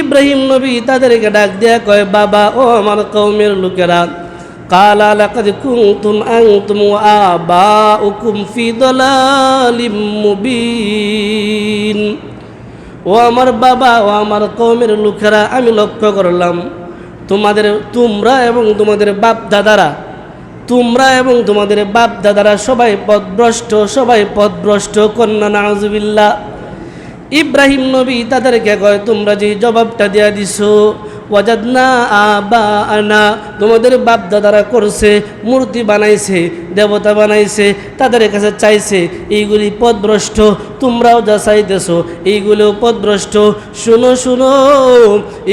ইব্রাহিম নবী তাদেরকে ডাক দিয়া কয়, বাবা, ও আমার কৌমের লোকেরা ও আমার বাবা, ও আমার কৌমের লোকেরা, আমি লক্ষ্য করলাম, তোমাদের তোমরা এবং তোমাদের বাপ দাদারা তোমরা এবং তোমাদের বাপ দাদারা সবাই পথভ্রষ্ট সবাই পথভ্রষ্ট কন্যা নাজুবিল্লা ইব্রাহিম নবী তাদেরকে কয়, তোমরা যে জবাবটা দেয়া দিছো তোমাদের বাপ দাদারা করছে, মূর্তি বানাইছে, দেবতা বানাইছে, তাদের কাছে চাইছে, এইগুলি পদভ্রষ্ট, তোমরাও যা চাইতেছো, এইগুলিও পদভ্রষ্ট। শুনো শুনো,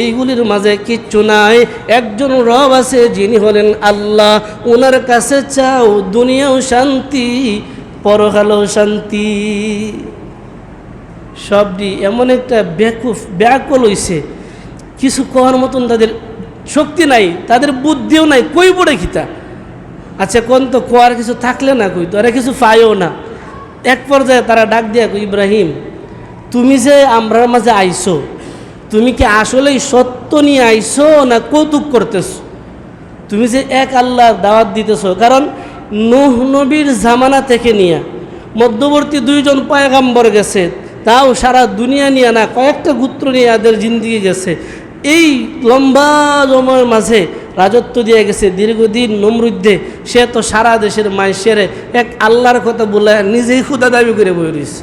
এইগুলির মাঝে কিচ্ছু নাই। একজন রব আছে, যিনি হলেন আল্লাহ। ওনার কাছে চাও, দুনিয়াও শান্তি, পরকালেও শান্তি। সবটি এমন একটা ব্যাকুফ ব্যাকুল হইছে। কিছু করার মতন তাদের শক্তি নাই, তাদের বুদ্ধিও নাই, কই পড়ে খিতা আচ্ছা কোন তো কোয়ার কিছু থাকলে না কই তোরা কিছু পায়ও না। এক পর্যায়ে তারা ডাক দিয়া কই ইব্রাহিম, তুমি যে আমরার মাঝে আইসো তুমি কি আসলেই সত্য নিয়ে আইসো না কৌতুক করতেছো? তুমি যে এক আল্লাহ দাওয়াত দিতেছ, কারণ নুহ নবীর জামানা থেকে নিয়ে মধ্যবর্তী দুইজন পয়গাম্বর গেছে তাও সারা দুনিয়া নিয়ে না, কয়েকটা গুত্র নিয়ে এদের জিন্দিগি গেছে। এই লম্বা জমার মাঝে রাজত্ব দিয়ে গেছে, দীর্ঘদিন নমরুদ্ধে সে তো সারা দেশের মাইসের এক আল্লাহর কথা বলে নিজেই ক্ষুদা দাবি করে বই রয়েছে।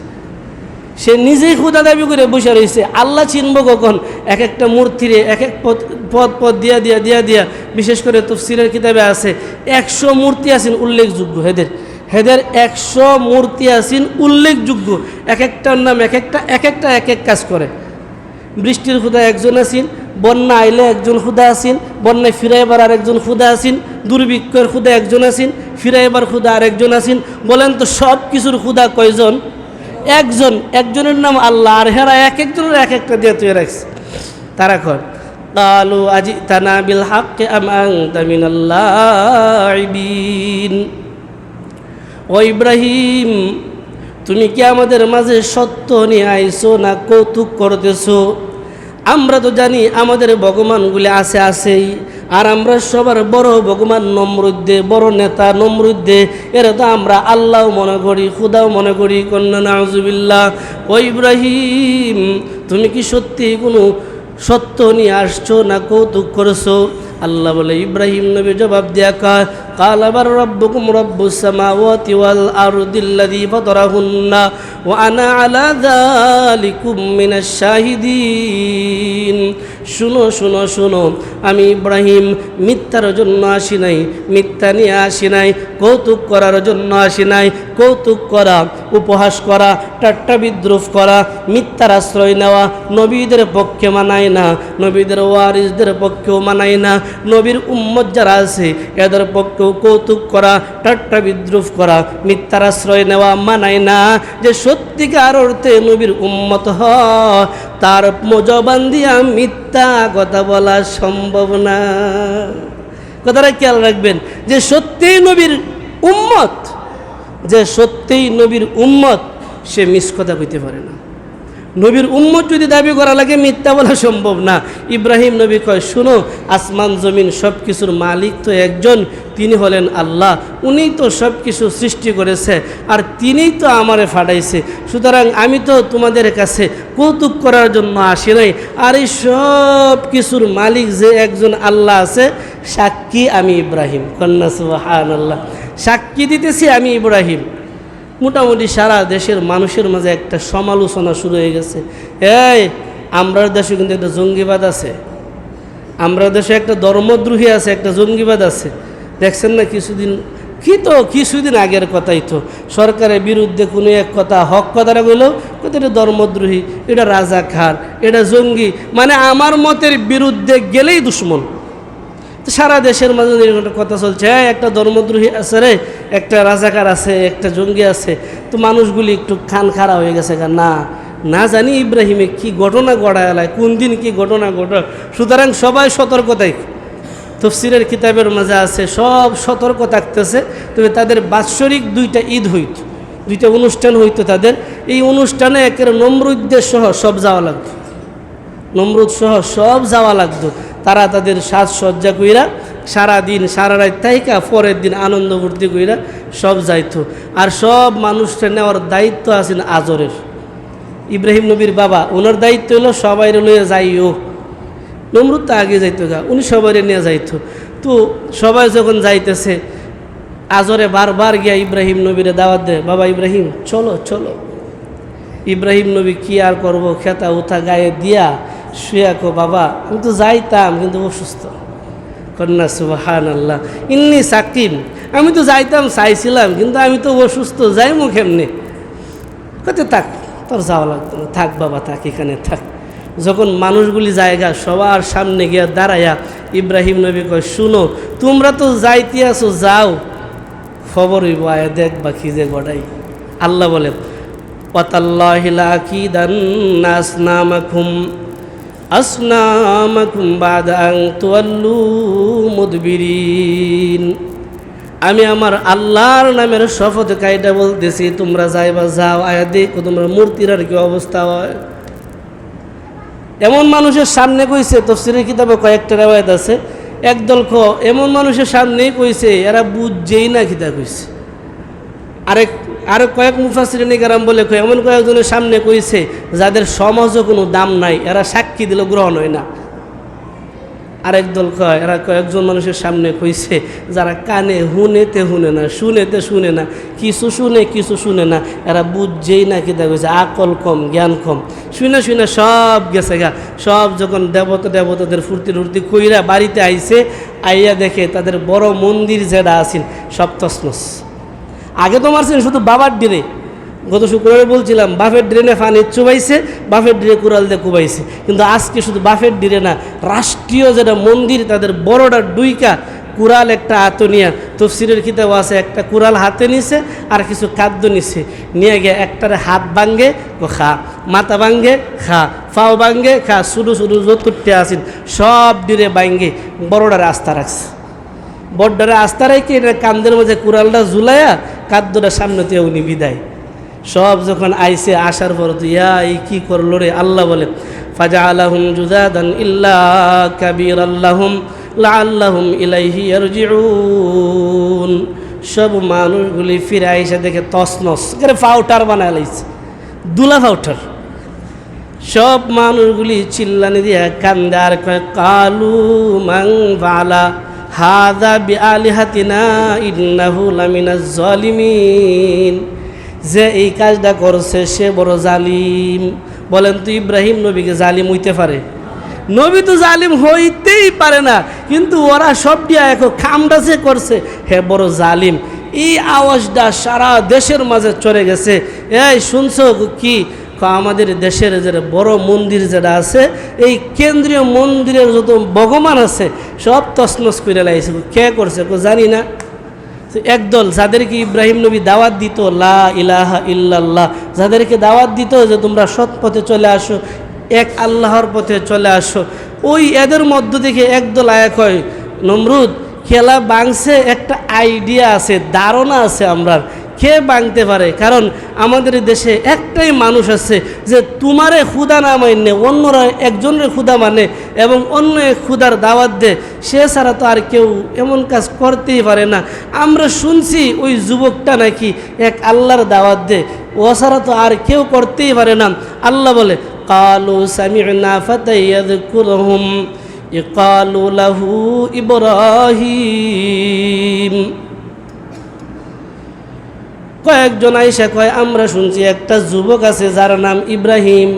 সে নিজেই ক্ষুদা দাবি করে বসে রয়েছে। আল্লাহ চিনব কখন? এক একটা মূর্তিরে এক এক পদ পদ পদ দিয়া দিয়া দিয়া দিয়া, বিশেষ করে তফসিলের কিতাবে আছে, একশো মূর্তি আছেন উল্লেখযোগ্য হেদের হেদের একশো মূর্তি আছেন উল্লেখযোগ্য এক একটার নাম এক একটা এক একটা এক এক কাজ করে বৃষ্টির খুদা একজন আছেন বন্যা আইলে একজন খুদা আছেন বন্যায় ফিরাইবার আর একজন খুদা আছেন দুর্ভিক্ষের খুদা একজন আছেন ফিরাইবার খুদা আর একজন আছেন বলেন তো সব কিছুর খুদা কয়জন একজন একজনের নাম আল্লাহ আর হেরা এক একজনের এক একটা দিয়ে তুই রাখছে তারা কর قالوا أجئتنا بالحق أم أنت من اللاعبين ও ইব্রাহিম, তুমি কি আমাদের মাঝে সত্য নিয়ে আইছো না কৌতুক করতেছো? আমরা তো জানি আমাদের ভগবানগুলি আছে আছেই, আর আমরা সবার বড় ভগবান নমরুদ্দে, বড় নেতা নমরুদ্দে, এরা তো আমরা আল্লাহ মনে করি, খুদাও মনে করি, কন্যা নাজুবিল্লাহ ও ইব্রাহিম, তুমি কি সত্যি কোনো সত্য নিয়ে আসছো না কৌতুক করছ? আল্লাহ বলে ইব্রাহিম নবী জবাব দিয়া কয় قال بل ربكم رب السماوات والأرض الذي فطرهن وأنا على ذلكم من الشاهدين শুনো শুনো শুনো আমি ইব্রাহিম মিথ্যার জন্য আসি নাই মিথ্যা নিয়ে আসি নাই কৌতুক করার জন্য আসি নাই কৌতুক করা, উপহাস করা, টাট্টা বিদ্রুপ করা, মিথ্যার আশ্রয় নেওয়া নবীদের পক্ষে মানায় না, নবীদের ওয়ারিসদের পক্ষেও মানায় না, নবীর উম্মত যারা আছে, এদের পক্ষেও কৌতুক করা, টাট্টা বিদ্রুপ করা, মিথ্যার আশ্রয় নেওয়া মানায় না। যে সত্যিকার অর্থে নবীর উম্মত হয়, তার মজবান দিয়া মিথ্যা কথা বলা সম্ভব না। কথাটা খেয়াল রাখবেন, যে সত্যিই নবীর উম্মত যে সত্যিই নবীর উম্মত, সে মিস কথা কইতে পারে না। নবীর উম্মত যদি দাবি করা লাগে, মিথ্যা বলা সম্ভব না। ইব্রাহিম নবী কয়, শুনো, আসমান, জমিন সব কিছুর মালিক তো একজন, তিনি হলেন আল্লাহ। উনি তো সব কিছু সৃষ্টি করেছে আর তিনিই তো আমারে ফাটাইছে। সুতরাং আমি তো তোমাদের কাছে কৌতুক করার জন্য আসি নাই। আর এই সব কিছুর মালিক যে একজন আল্লাহ আছে, সাক্ষী আমি ইব্রাহিম। কন্যা সুবাহান আল্লাহ সাক্ষী দিতেছি আমি ইব্রাহিম। মোটামুটি সারা দেশের মানুষের মাঝে একটা সমালোচনা শুরু হয়ে গেছে। এই, আমরার দেশে কিন্তু একটা জঙ্গিবাদ আছে। আমরা দেশে একটা ধর্মদ্রোহী আছে, একটা জঙ্গিবাদ আছে। দেখছেন না কিছুদিন, কি তো, কিছুদিন আগের কথাই তো। সরকারের বিরুদ্ধে কোনো এক কথা, হক কথাটা কইল কত এটা ধর্মদ্রোহী, এটা রাজা খার এটা জঙ্গি। মানে আমার মতের বিরুদ্ধে গেলেই দুশ্মন। সারা দেশের মাঝে এরকম একটা কথা চলছে হ্যাঁ একটা ধর্মদ্রোহী আছে রে, একটা রাজাকার আছে, একটা জঙ্গি আছে। তো মানুষগুলি একটু খান খারা হয়ে গেছে না না জানি ইব্রাহিমে কি ঘটনা গড়ায় কোন দিন কি ঘটনা ঘটা সুতরাং সবাই সতর্কতাই তফসিরের কিতাবের মাঝে আছে, সব সতর্ক থাকতেছে। তবে তাদের বাৎসরিক দুইটা ঈদ হইত, দুইটা অনুষ্ঠান হইতো তাদের। এই অনুষ্ঠানে একের নম্র উদ্দেশ্য সহ সব যাওয়া লাগতো। নমরুদ সহ সব যাওয়া লাগতো। তারা তাদের সাজসজ্জা কইরা সারাদিন, সারা রাত তাইকা পরের দিন আনন্দ ফুর্তি কইরা সব যাইতো। আর সব মানুষটা নেওয়ার দায়িত্ব আছেন আজরের। ইব্রাহিম নবীর বাবা, ওনার দায়িত্ব হলো সবাই লইয়া যাইও। নমরুদ তো আগে যাইতো গা, উনি সবাই নিয়ে যাইতো। তো সবাই যখন যাইতেছে, আজরে বারবার গিয়া ইব্রাহিম নবীরে দাওয়াত দেয়, বাবা ইব্রাহিম, চলো চলো। ইব্রাহিম নবী কি আর করব? খেতা উঠা গায়ে দিয়া শুয়া বাবা। আমি তো যাইতাম, কিন্তু অসুস্থ কন্যা সুবাহান আল্লাহ ইন্নি সাকিম আমি তো যাইতাম, চাইছিলাম, কিন্তু আমি তো অসুস্থ যাই মুখ এমনি কত থাক, তোর যাওয়া লাগতো না। থাক, বাবা, থাক, এখানে থাক। যখন মানুষগুলি জায়গা, সবার সামনে গিয়া দাঁড়াইয়া ইব্রাহিম নবী কয়, শুনো, তোমরা তো যাইতে আছো, যাও। খবর হইব, আয়, দেখ বা কি যে গড়াই আল্লাহ বলে পতাল্লাহিলা কি দান নাস আসনামাকুম আসনামাকুম বাদাং তোয়াল্লু মুদবিরিন। আমি আমার আল্লাহর নামের শপথ কাইটা বলতেছি, তোমরা যাইবা যাও, আয়া দেখো তোমরা মূর্তির আর কি অবস্থা হয়। এমন মানুষের সামনে কইছে, তফসিরের কিতাবে কয়েকটা রেওয়ায়ত আছে, একদল খ এমন মানুষের সামনেই কইছে, এরা বুঝছেই না খিতা কইছে। আরেক, আরও কয়েক মুফাসিরিনী কারাম বলে কয়, এমন কয়েকজনের সামনে কইছে, যাদের সমাজও কোনো দাম নাই, এরা সাক্ষী দিল গ্রহণ হয় না। আরেক দল কয়, এরা কয়েকজন মানুষের সামনে কইছে, যারা কানে হুনেতে হুনে না, শুনেতে শুনে না, কিছু শুনে কিছু শুনে না, এরা বুঝছেই না কি কইছে, আকল কম, জ্ঞান কম। শুনে শুনে সব গেছে গা, সব যখন দেবতা দেবতাদের ফুর্তি ফুর্তি কইরা বাড়িতে আইছে, আইয়া দেখে তাদের বড় মন্দির যেটা আছেন, সব তসমস আগে তো মারছেন শুধু বাবার ডিরে। গত শুক্রবারে বলছিলাম, বাফের ড্রেনে ফানি চুবাইছে বাফের ড্রে কুড়াল দিয়ে কুবাইছে। কিন্তু আজকে শুধু বাফের ড্রে না, রাষ্ট্রীয় যেটা মন্দির, তাদের বড়টা ডুইকা কুড়াল একটা হাতে নিয়ে, তফসিরের কিতাব আছে, একটা কুড়াল হাতে নিছে আর কিছু খাদ্য নিছে। নিয়ে গিয়ে একটারে হাত ভাঙ্গে খা, মাথা ভাঙ্গে, খা ফাও ভাঙ্গে, খা, শুধু শুধু যতুরটে আসেন, সব ডিরে ভাঙ্গে, বড়টারে আস্থা রাখছে। বড্ডারে আস্থা রেখে এটা কান্দের মাঝে কুড়ালটা ঝুলাইয়া কাদ্যটা সামনে দিয়ে উনি বিদায়। সব যখন আইসে আসার পর তো, ইয়া, এই কী করল রে? আল্লাহ বলে ফাজা আলাহুম জুজাদান ইল্লা কাবির আল্লাহুম আল্লাহুম ইলাইহি ইয়ারজিউন। সব মানুষগুলি ফিরে আইসে দেখে তসনস করে ফাউটার বানায় লাইছে, দুলা ফাউটার সব মানুষগুলি চিল্লানি দিয়ে কান্দে আর কয়, কালু মাং বালা হাদা বি আলিহাতিনা ইন্নাহু লামিনা জলিমিন। যে এই কাজটা করছে, সে বড় জালিম। বলেন তো ইব্রাহিম নবীকে জালিম হইতে পারে? নবী তো জালিম হইতেই পারে না, কিন্তু ওরা সব দিয়া এখন খামটা যে করছে, হে বড় জালিম, এই আওয়াজটা সারা দেশের মাঝে চলে গেছে। এই শুনছো কি ক? আমাদের দেশের যে বড় মন্দির যেটা আছে, এই কেন্দ্রীয় মন্দিরের যত ভগবান আছে, সব তসনস করে লাইছে। কে করছে জানি না। একদল যাদেরকে ইব্রাহিম নবী দাওয়াত দিত, লা ইলাহা ইল্লাল্লাহ, যাদেরকে দাওয়াত দিত যে তোমরা সৎ পথে চলে আসো, এক আল্লাহর পথে চলে আসো। ওই এদের মধ্য থেকে একদল আয়াক হয়, নমরুদ, খেলা বাংছে একটা আইডিয়া আছে, ধারণা আছে আমরা কে বাঙতে পারে। কারণ আমাদের দেশে একটাই মানুষ আছে যে তোমারে ক্ষুদা না মানে অন্যরা একজনের ক্ষুদা মানে এবং অন্য এক ক্ষুদার দাওয়াত দে সে ছাড়া তো আর কেউ এমন কাজ করতেই পারে না। আমরা শুনছি ওই যুবকটা নাকি এক আল্লাহর দাওয়াত দে ও ছাড়া তো আর কেউ করতেই পারে না। আল্লাহ বলে, কালু সামি'না ফাতাইয়াযকুরুহুম ইকালু লাহু ইব্রাহিম। কয়েকজন আইসা কয়, আমরা শুনছি একটা যুবক আছে যার নাম ইব্রাহিম।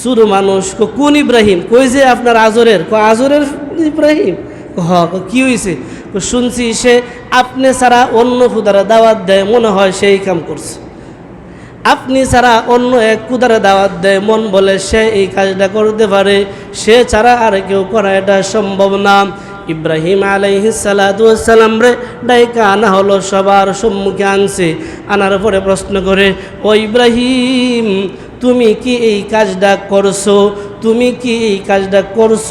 সুর মানুষ কোন ইব্রাহিম? কই যে আপনার আজরের? ক, আজরের ইব্রাহিম? হ, কি হয়েছে শুনছি সে আপনি ছাড়া অন্য খুদারা দাওয়াত দেয়, মনে হয় সেই কাম করছে। আপনি ছাড়া অন্য এক কুদারে দাওয়াত দেয়, মন বলে সে এই কাজটা করতে পারে, সে ছাড়া আর কেউ করা এটা সম্ভব না। ইব্রাহিম আলাইহি সালাম রে, ডাইকা আনা হলো সবার সম্মুখে আনছে। আনার পরে প্রশ্ন করে, ও ইব্রাহিম, তুমি কি এই কাজটা করছ? তুমি কি এই কাজটা করছ?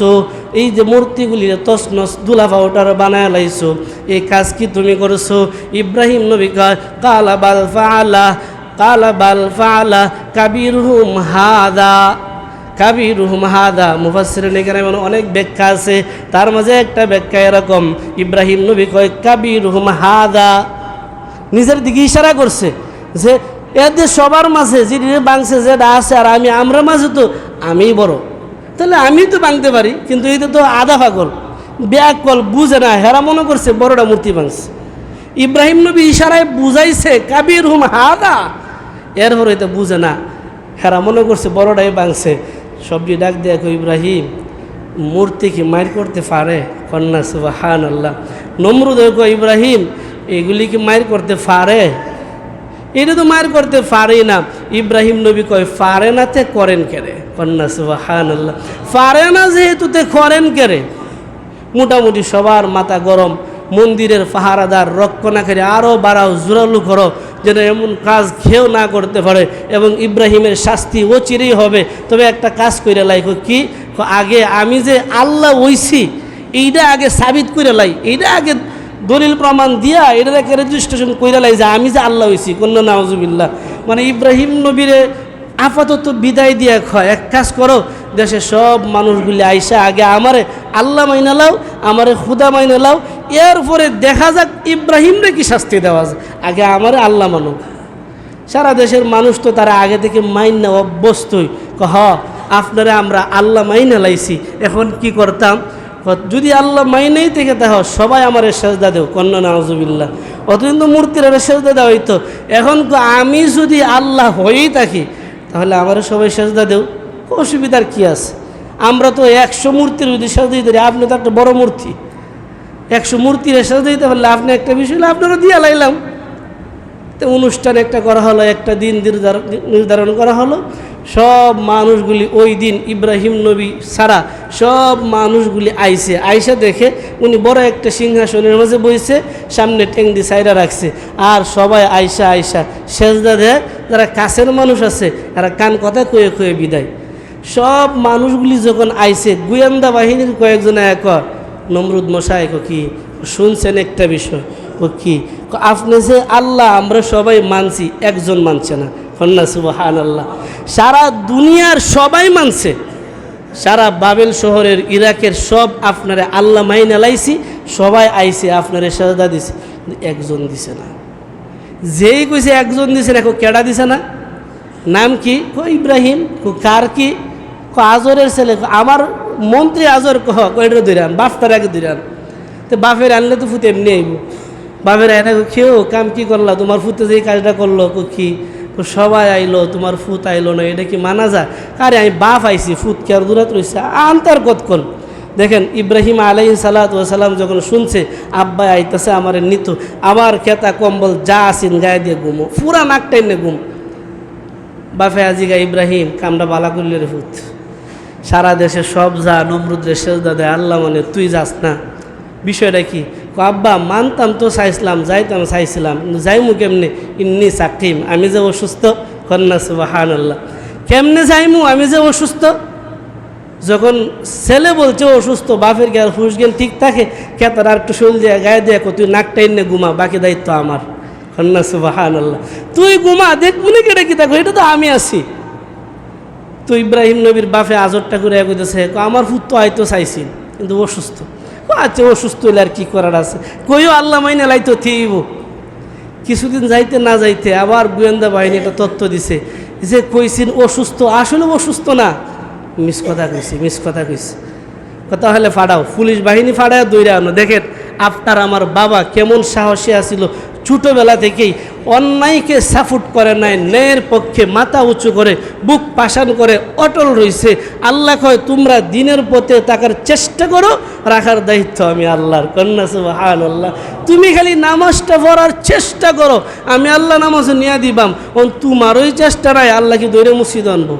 এই যে মূর্তিগুলি তসনস দুলা পাউডার বানায় লাইছো। এই কাজ কি তুমি করছ? ইব্রাহিম নবী কালা বাল ফালা কালা বাল ফালা কাবির হুম হাদা। কাবি রুহমাহাদা মুফাসির এখানে এমন অনেক ব্যাখ্যা আছে। তার মাঝে একটা ব্যাখ্যা এরকম, ইব্রাহিম নবী কয় কাবি রুহমাহাদা নিজের দিকে ইশারা করছে যে এদের সবার মাঝে যিনি বাংছে যেটা আছে আর আমি, আমরা মাঝে তো আমিই বড়। তাহলে আমি তো বাংতে পারি, কিন্তু এটা তো আধা পাগল। ব্যাকল বুঝে না, হেরা মনে করছে বড়টা মূর্তি বাংছে। ইব্রাহিম নবী ইশারায় বুঝাইছে কাবির হুম হাদা। এরপর এটা বুঝে না, হেরা মনে করছে বড়টাই বাংছে। সবজি ডাক কো ইব্রাহিম মূর্তি কি মার করতে পারে? কন্যা সুবাহান আল্লাহ নমরুদ ইব্রাহিম এগুলি কি মার করতে পারে? এটা তো মার করতে পারে না। ইব্রাহিম নবী কয়, পারে না তে করেন কেরে? কন্যা সুবাহান আল্লাহ পারে না যেহেতু তে করেন কেরে? মোটামুটি সবার মাথা গরম। মন্দিরের পাহারাদার রক্ষণাকারী আরও বাড়াও, জোরালু করো। যেন এমন কাজ খেয়েও না করতে পারে এবং ইব্রাহিমের শাস্তি ও চিরেই হবে। তবে একটা কাজ করে লাইক কি? আগে আমি যে আল্লাহ ওইছি এইটা আগে সাবিত করে লাই এইটা আগে দলিল প্রমাণ দিয়া এটার একটা রেজিস্ট্রেশন করে লাই যে আমি যে আল্লাহ হইছি, কন্যা নাওজুবিল্লাহ মানে ইব্রাহিম নবীরে আপাতত বিদায় দিয়ে খয় এক কাজ করো দেশে সব মানুষগুলি আইসা আগে আমারে আল্লাহ মাইনালাও আমারে খুদা মাইনালাও এরপরে দেখা যাক ইব্রাহিমরে কি শাস্তি দেওয়া যায়। আগে আমারে আল্লাহ মানুক সারা দেশের মানুষ তো তারা আগে থেকে মাইন না, অভ্যস্তই। হ আপনারা আমরা আল্লাহ মাইনে লাইছি, এখন কি করতাম? যদি আল্লাহ মাইনেই থেকে তাহ, সবাই আমার সেজদা দেও, কন্যা নাজুবিল্লা অত কিন্তু মূর্তির সেজদা দেওয়া হইতো। এখন আমি যদি আল্লাহ হয়েই থাকি, তাহলে আমার সবাই সেজদা দেও। অসুবিধার কি আছে? আমরা তো একশো মূর্তির যদি দিতে পারি, আপনি তো একটা বড় মূর্তি। একশো মূর্তির সেজদা দিতে পারলে আপনি একটা বিষয় হলে আপনারা দিয়া লাইলাম। তো অনুষ্ঠান একটা করা হলো একটা দিন নির্ধারণ করা হলো। সব মানুষগুলি ওই দিন ইব্রাহিম নবী ছাড়া সব মানুষগুলি আইসে আইসা দেখে উনি বড় একটা সিংহাসনের মাঝে বইছে সামনে টেংদি সাইরা রাখছে। আর সবাই আইসা আইসা সেজদা দেয় যারা কাছের মানুষ আছে তারা কান কথা কয়ে কয়ে বিদায়। সব মানুষগুলি যখন আইসে গোয়েন্দা বাহিনীর কয়েকজন এক, নমরুদ মশাই কো শুনছেন একটা বিষয় ও কি আপনি যে আল্লাহ আমরা সবাই মানছি, একজন মানছে না। কন্যা সুবাহান আল্লাহ সারা দুনিয়ার সবাই মানছে। সারা বাবেল শহরের, ইরাকের সব আপনারা আল্লাহ মাইন আলাইছি সবাই আইছে, আপনারে সাজদা দিছে। একজন দিছে না। যেই কইছে একজন দিছে না কেডা দিছে না? নাম কি? ইব্রাহিম কার কো? আজরের ছেলে আমার মন্ত্রী আজর কহ কয়টা দৈরান বাপটার আগে দৈরান তো বাপের আনলে তো ফুতে এমনি আইব। বাপের এনে খেয়েও কাম কি করলা? তোমার ফুতে যে কাজটা করল, কো সবাই আইলো, তোমার ফুত আইলো না, এটা কি মানা যায়? আরে, আমি বাপ আইছি, ফুত কে আর দূরাত রয়েছে আন্তার কতক্ষণ দেখেন, ইব্রাহিম আলাই সালাম যখন শুনছে, আব্বাই আইতেছে আমার নিত, আমার খেতা কম্বল যা আসিন গায়ে দিয়ে ঘুমো পুরা নাকটাই নে ঘুম বাফে আজিগা, ইব্রাহিম, কামটা বালা করলে ফুত। সারা দেশে সব যা নমরুদ্রে সেজদা দেয়, আল্লাহ মানে তুই যাস না। বিষয়টা কি? আব্বা, মানতাম তো চাইছিলাম, যাইতাম, চাইছিলাম যাইমু কেমনে? ইন্নি সাকিম, আমি যে অসুস্থ। কন্যা সুবাহান আল্লাহ কেমনে যাইমু, আমি যে অসুস্থ? যখন ছেলে বলছে অসুস্থ, বাপের গেল ফুস গেল ঠিক থাকে? খেতার আর একটু শরীর দিয়ে গায়ে দিয়ে তুই নাকটা এনে ঘুমা, বাকি দায়িত্ব আমার। কন্যা সুবাহান আল্লাহ তুই ঘুমা, দেখব না কেটে কি দেখো? এটা তো আমি আছি। তো ইব্রাহিম নবীর বাপে আজরটা করে কইতেছে "কো, আমার ফুট তো হয়তো চাইছি কিন্তু অসুস্থ আচ্ছা অসুস্থ হইলে আর কি করার আছে? কইও আল্লাহ মাইনে লাইতো থিব কিছুদিন যাইতে না যাইতে আবার গোয়েন্দা বাহিনী একটা তথ্য দিছে যে কইছেন অসুস্থ আসলে অসুস্থ না। মিস কথা কইছি মিস কথা কইছি। কথা হলে ফাড়াও পুলিশ বাহিনী ফাড়ায় দৌড়ে আনো। দেখেন আপনার আমার বাবা কেমন সাহসী আছিল ছোটোবেলা থেকেই অন্যায়কে সাপোর্ট করে নাই, ন্যায়ের পক্ষে মাথা উঁচু করে, বুক পাশান করে অটল রইছে। আল্লাহ কয়, তোমরা দিনের পথে তাকার চেষ্টা করো, রাখার দায়িত্ব আমি আল্লাহর কন্যা সুবহান আল্লাহ তুমি খালি নামাজটা পড়ার চেষ্টা করো, আমি আল্লাহ নামাজ নিয়ে দিবাম। অন, তোমারই চেষ্টা নাই, আল্লাহ কি দৈরে মুসিদ আনব?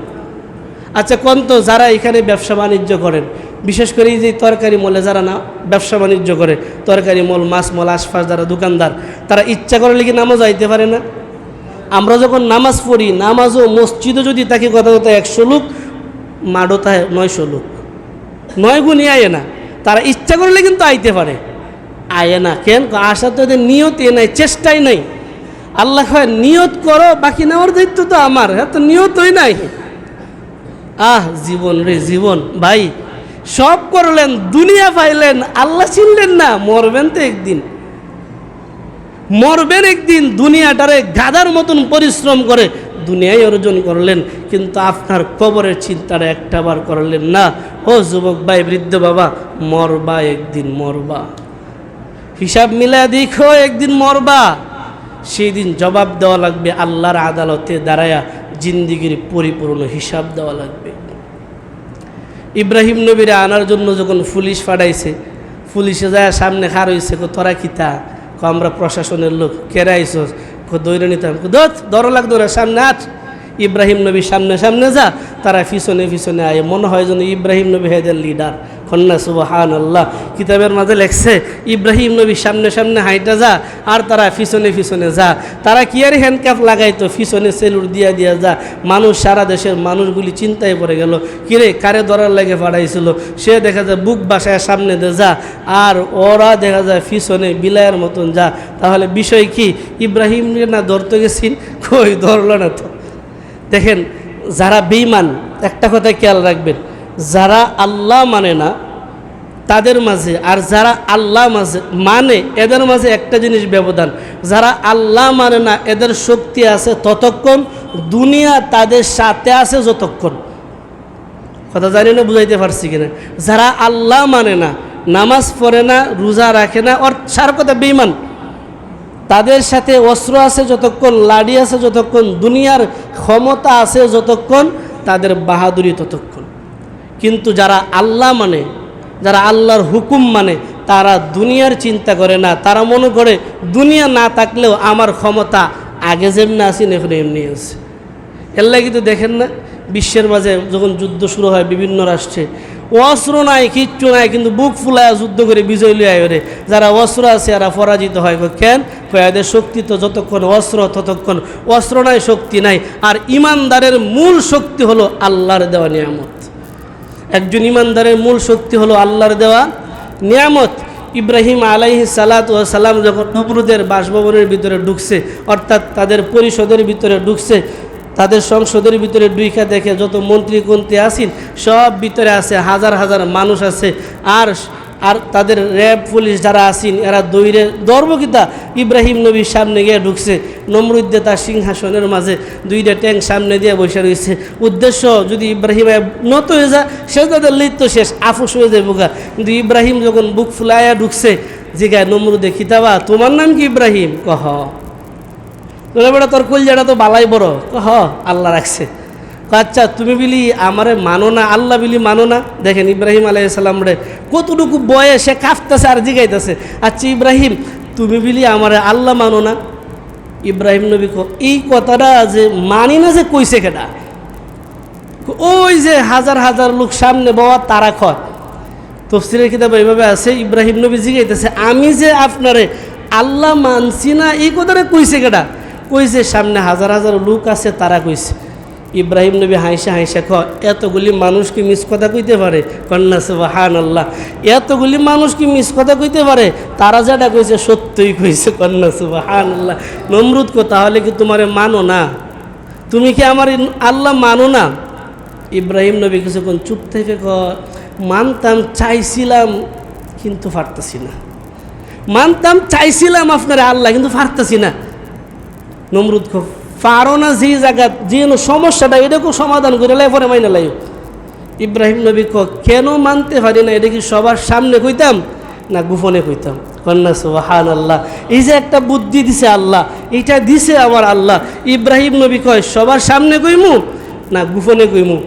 আচ্ছা কন্ত যারা এখানে ব্যবসা বাণিজ্য করেন বিশেষ করে এই যে তরকারি মলে যারা না ব্যবসা বাণিজ্য করে, তরকারি মল, মাছ মল, আশপাশ যারা দোকানদার, তারা ইচ্ছা করলে কি নামাজ আইতে পারে না। আমরা যখন নামাজ পড়ি, নামাজও মসজিদও যদি তাকে কথা কথা একশো লোক মাডো তাহে নয়শো লোক। নয় গুণই আয় না। তারা ইচ্ছা করলে কিন্তু আইতে পারে। আয় না। কেন? আশা তো এদের নিয়তে নাই, চেষ্টাই নাই। আল্লাহ হয় নিয়ত করো, বাকি নেওয়ার দায়িত্ব তো আমার হ্যাঁ তো নিয়তই নাই। আহ, জীবন রে, জীবন। ভাই সব করলেন, দুনিয়া পাইলেন, আল্লাহ চিনলেন না, মরবেন তো একদিন। মরবেন একদিন, দুনিয়াটারে গাদার মতন পরিশ্রম করে দুনিয়ায় অর্জন করলেন, কিন্তু আপনার কবরের চিন্তাটা একটাবার করলেন না, ও যুবক ভাই, বৃদ্ধ বাবা, মরবা একদিন, মরবা। হিসাব মিলা দেখো, একদিন মরবা। সেই দিন জবাব দেওয়া লাগবে, আল্লাহর আদালতে দাঁড়ায়া জিন্দিগির পরিপূর্ণ হিসাব দেওয়া লাগবে। ইব্রাহিম নবীরা আনার জন্য যখন পুলিশ পাঠাইছে পুলিশে যায় সামনে খার হয়েছে কো তোরা কিতা আমরা প্রশাসনের লোক কেরা আইসস কো দৈরে নিতাম কো দোত দর লাগ দৌড়া সামনে আট। ইব্রাহিম নবী সামনে সামনে যা, তারা পিছনে পিছনে আয়, মনে হয় যেন ইব্রাহিম নবী হেদের লিডার কন্যা সুবাহান আল্লাহ কিতাবের মাঝে লেখছে, ইব্রাহিম নবী সামনে সামনে হাইটা যা, আর তারা পিছনে পিছনে যা। তারা কি আর হ্যান্ডক্যাপ লাগাইতো, পিছনে সেলুর দিয়া দিয়া যা। মানুষ সারা দেশের মানুষগুলি চিন্তায় পড়ে গেল কিরে কারে ধরার লেগে পাঠাইছিল সে দেখা যায় বুক বাসায় সামনে দে যা, আর ওরা দেখা যায় পিছনে বিলায়ের মতন যা। তাহলে বিষয় কি ইব্রাহিম না ধরতে গেছিন কই, ধরলো না তো। দেখেন, যারা বেইমান একটা কথা খেয়াল রাখবেন যারা আল্লাহ মানে না, তাদের মাঝে, আর যারা আল্লাহ মাঝে মানে এদের মাঝে একটা জিনিস ব্যবধান। যারা আল্লাহ মানে না, এদের শক্তি আছে ততক্ষণ, দুনিয়া তাদের সাথে আছে যতক্ষণ। কথা জানি না, বুঝাইতে পারছি কিনা? যারা আল্লাহ মানে না, নামাজ পড়ে না, রোজা রাখে না ওর সার কথা বেইমান তাদের সাথে অস্ত্র আছে যতক্ষণ লাডি আছে যতক্ষণ, দুনিয়ার ক্ষমতা আছে যতক্ষণ, তাদের বাহাদুরি ততক্ষণ। কিন্তু যারা আল্লাহ মানে যারা আল্লাহর হুকুম মানে তারা দুনিয়ার চিন্তা করে না। তারা মনে করে, দুনিয়া না থাকলেও আমার ক্ষমতা আগে যেমনি আসি এখন এমনি আছে। এর লাগি তো দেখেন না, বিশ্বের মাঝে যখন যুদ্ধ শুরু হয়, বিভিন্ন রাষ্ট্রে। অস্ত্র নাই, কিচ্ছু নাই, কিন্তু বুক ফুলায় যুদ্ধ করে বিজয় লিয়ে ওরে যারা অস্ত্র আছে, এরা পরাজিত হয়। কেন? এদের শক্তি তো যতক্ষণ অস্ত্র, ততক্ষণ অস্ত্র নাই, শক্তি নাই। আর ইমানদারের মূল শক্তি হলো আল্লাহর দেওয়া নিয়ামত। একজন ইমানদারের মূল শক্তি হলো আল্লাহর দেওয়া নিয়ামত। ইব্রাহিম আলাইহি সালাত ও সালাম যখন নবরুদের বাসভবনের ভিতরে ঢুকছে, অর্থাৎ তাদের পরিষদের ভিতরে ঢুকছে, তাদের সংসদের ভিতরে ডুইখা দেখে যত মন্ত্রী কন্ত্রী আসেন সব ভিতরে আছে, হাজার হাজার মানুষ আছে। আর আর তাদের র্যাব পুলিশ যারা আসিন এরা দৈরে দর্বকিতা ইব্রাহিম নবীর সামনে গিয়ে ঢুকছে, নমরুদ্দে তার সিংহাসনের মাঝে দুইটা ট্যাঙ্ক সামনে দিয়ে বসে রয়েছে। উদ্দেশ্য, যদি ইব্রাহিম নত হয়ে যায়, সে তাদের লিপ্ত শেষ আফুস হয়ে যায় বোকা। কিন্তু ইব্রাহিম যখন বুক ফুলাইয়া ঢুকছে জিগায় নমরুদে খিতাবা, তোমার নাম কি ইব্রাহিম? কহ। তোরা বেটা তোর কলজাটা তো বালাই বড়। হ আল্লাহ রাখছে। আচ্ছা তুমি বিলি আমারে মানো না, আল্লাহ বিলি মানো না? দেখেন ইব্রাহিম আলাইসাল্লাম রে, কতটুকু বয়ে সে কাঁপতেছে আর জিগাইতেছে। আচ্ছা ইব্রাহিম, তুমি বিলি আমারে আল্লাহ মানো না? ইব্রাহিম নবী কো, এই কথাটা যে মানি না যে কইছে কেটা ওই যে হাজার হাজার লোক সামনে বাবা তারা খয় তফসিলের কিতাব এইভাবে আছে, ইব্রাহিম নবী জিগাইতেছে, আমি যে আপনারে আল্লাহ মানছি না, এই কথাটা কইছে কেটা কইছে, সামনে হাজার হাজার লোক আছে, তারা কইছে। ইব্রাহিম নবী হাইসা হাইসা খ, এতগুলি মানুষ কি মিস কথা কইতে পারে? কন্যা সুবাহান আল্লাহ এতগুলি মানুষ কি মিস কথা কইতে পারে? তারা যেটা কইছে সত্যই কইছে কন্যা সুবাহান আল্লাহ নমরুদ কো, তাহলে কি তোমারে মানো না? তুমি কি আমার আল্লাহ মানো না? ইব্রাহিম নবী কিছুক্ষণ চুপ থেকে ক, মানতাম, চাইছিলাম, কিন্তু পারতেছি না। মানতাম, চাইছিলাম আপনার আল্লাহ, কিন্তু পারতেছি না। নমরুদ খুব পারো না যে জায়গা যে সমস্যাটা এটাকেও সমাধান করে লাই, পরে মাইনা লাই। ইব্রাহিম নবী ক, কেন মানতে পারি না? এটা কি সবার সামনে কইতাম, না গোপনে কইতাম। কন্যা সুবাহান আল্লাহ এই যে একটা বুদ্ধি দিছে আল্লাহ, এইটা দিছে আমার আল্লাহ। ইব্রাহিম নবী কয়, সবার সামনে কইমু? না গোপনে কইমু।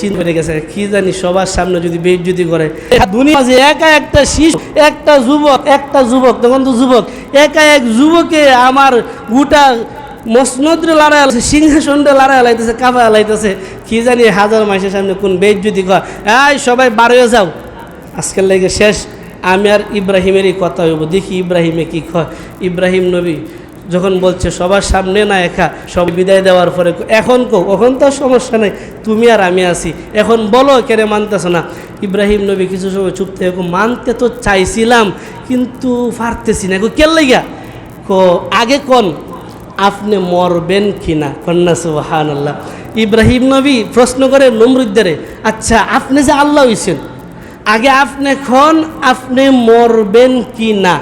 চিন্তা করে গেছে, কি জানি সবার সামনে যদি বেজ্জুতি করে। দুনিয়া যে একা একটা শিশু, একটা যুবক একটা যুবক তখন তো যুবক, একা এক যুবকে আমার গোটা মসনদরে লড়াই সিংহাসনরে লড়াই আলাইতেছে, কাবা আলাইতেছে। কি জানি হাজার মাসের সামনে কোন বেদ যদি কয়, এই সবাই বার হয়ে যাও। আজকের লেগে শেষ। আমি আর ইব্রাহিমেরই কথা হইব। দেখি ইব্রাহিমে কি কয়। ইব্রাহিম নবী যখন বলছে, সবার সামনে না একা, সব বিদায় দেওয়ার পরে এখন কো, এখন তো সমস্যা নেই। তুমি আর আমি আছি। এখন বলো কেন মানতেছ না। ইব্রাহিম নবী কিছু সময় চুপ থেকে মানতে তো চাইছিলাম, কিন্তু পারতেছি না। কো কেন লাইগা কো, আগে কোন আপনি মরবেন কিনা? কন্যা সুবাহান আল্লাহ ইব্রাহিম নবী প্রশ্ন করে নমরুদ্দারে আচ্ছা আপনি যে আল্লাহ হইছেন, আগে আপনি খন, আপনি মরবেন কি না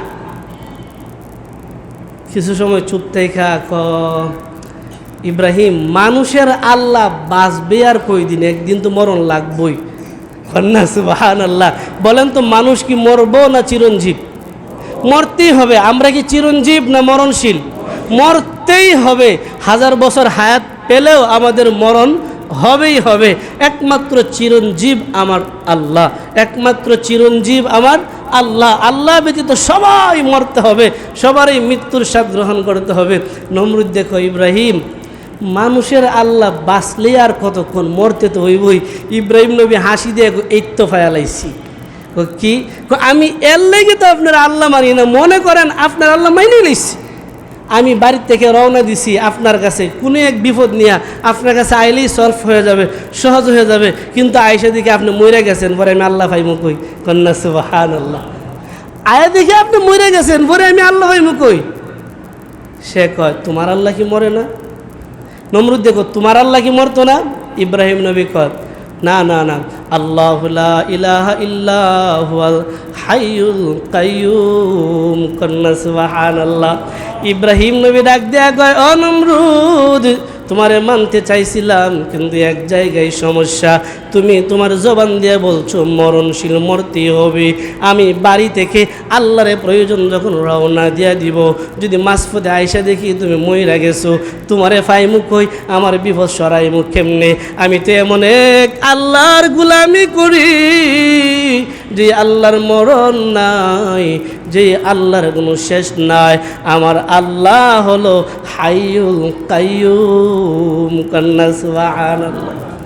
কিছু সময় চুপ থেকে ক, ইব্রাহিম, মানুষের আল্লাহ বাঁচবে আর কই দিন একদিন তো মরণ লাগবই। কন্যা সুবাহান আল্লাহ বলেন তো, মানুষ কি মরবো না চিরঞ্জীব? মরতেই হবে। আমরা কি চিরঞ্জীব না মরণশীল? মরতেই হবে। হাজার বছর হায়াত পেলেও আমাদের মরণ হবেই হবে। একমাত্র চিরঞ্জীব আমার আল্লাহ। একমাত্র চিরঞ্জীব আমার আল্লাহ। আল্লাহ ব্যতীত সবাই মরতে হবে। সবারই মৃত্যুর স্বাদ গ্রহণ করতে হবে। নমরুদ দেখো ইব্রাহিম। মানুষের আল্লাহ বাঁচলে আর কতক্ষণ? মরতে তো হইবই। ইব্রাহিম নবী হাসি দিয়ে এই তো ফায়ালাইছি কি? আমি এর লেগে তো আপনার আল্লাহ মানি না। মনে করেন আপনার আল্লাহ মাইনে নিচ্ছি আমি বাড়ির থেকে রওনা দিছি আপনার কাছে। কোনো এক বিপদ নিয়ে আপনার কাছে আইলেই সলভ হয়ে যাবে, সহজ হয়ে যাবে। কিন্তু আয়সা দিকে আপনি মরে গেছেন, পরে আমি আল্লাহ ভাই মুকই কন্যা সুবাহান আল্লাহ আয়া দেখে আপনি মরে গেছেন, পরে আমি আল্লাহ ভাই মুকই সে কয়, তোমার আল্লাহ কি মরে না? নমরুদ দেখো, তোমার আল্লাহ কি মরতো না? ইব্রাহিম নবী কয় না না না। আল্লাহ ইলাহা ইল্লাহুয়াল হাইয়ুল কাইয়ুম। কন্যা সুবহানাল্লাহ। ইব্রাহিম নবী ডাক দেয়া কয়, ও নমরুদ তোমারে মানতে চাইছিলাম, কিন্তু এক জায়গায় সমস্যা। তুমি তোমার জবান দিয়ে বলছো, মরণশীল মরতে হবে। আমি বাড়ি থেকে আল্লাহরে প্রয়োজন যখন রওনা দিয়া দিব, যদি মাঝপথে আয়সা দেখি তুমি মইরা গেছো, তোমারে ফাই মুখ হই আমার বিপদ সরাই মুখ কেমনে? আমি তো এমন এক আল্লাহর গুলামি করি, যে আল্লাহর মরণ নাই। যে আল্লাহর কোনো শেষ নাই। আমার আল্লাহ হলো হাইয়ুল কাইয়ুম কন্যা সুবহানাল্লাহ।